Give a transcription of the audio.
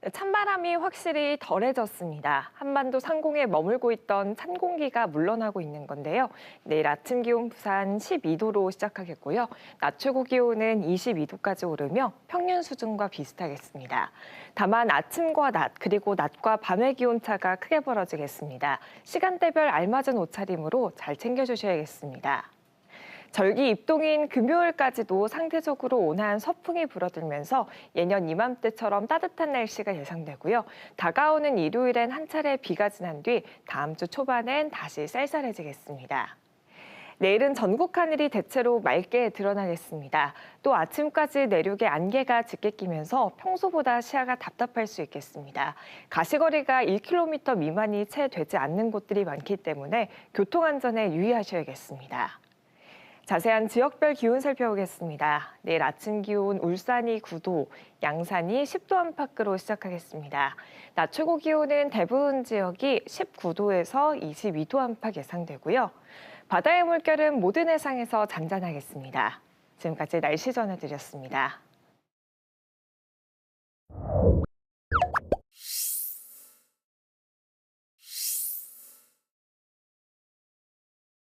네, 찬바람이 확실히 덜해졌습니다. 한반도 상공에 머물고 있던 찬 공기가 물러나고 있는 건데요. 내일 아침 기온 부산 12도로 시작하겠고요. 낮 최고 기온은 22도까지 오르며 평년 수준과 비슷하겠습니다. 다만 아침과 낮 그리고 낮과 밤의 기온 차가 크게 벌어지겠습니다. 시간대별 알맞은 옷차림으로 잘 챙겨주셔야겠습니다. 절기 입동인 금요일까지도 상대적으로 온화한 서풍이 불어들면서 예년 이맘때처럼 따뜻한 날씨가 예상되고요. 다가오는 일요일엔 한 차례 비가 지난 뒤 다음 주 초반엔 다시 쌀쌀해지겠습니다. 내일은 전국 하늘이 대체로 맑게 드러나겠습니다. 또 아침까지 내륙에 안개가 짙게 끼면서 평소보다 시야가 답답할 수 있겠습니다. 가시거리가 1km 미만이 채 되지 않는 곳들이 많기 때문에 교통안전에 유의하셔야겠습니다. 자세한 지역별 기온 살펴보겠습니다. 내일 아침 기온 울산이 9도, 양산이 10도 안팎으로 시작하겠습니다. 낮 최고 기온은 대부분 지역이 19도에서 22도 안팎 예상되고요. 바다의 물결은 모든 해상에서 잔잔하겠습니다. 지금까지 날씨 전해드렸습니다.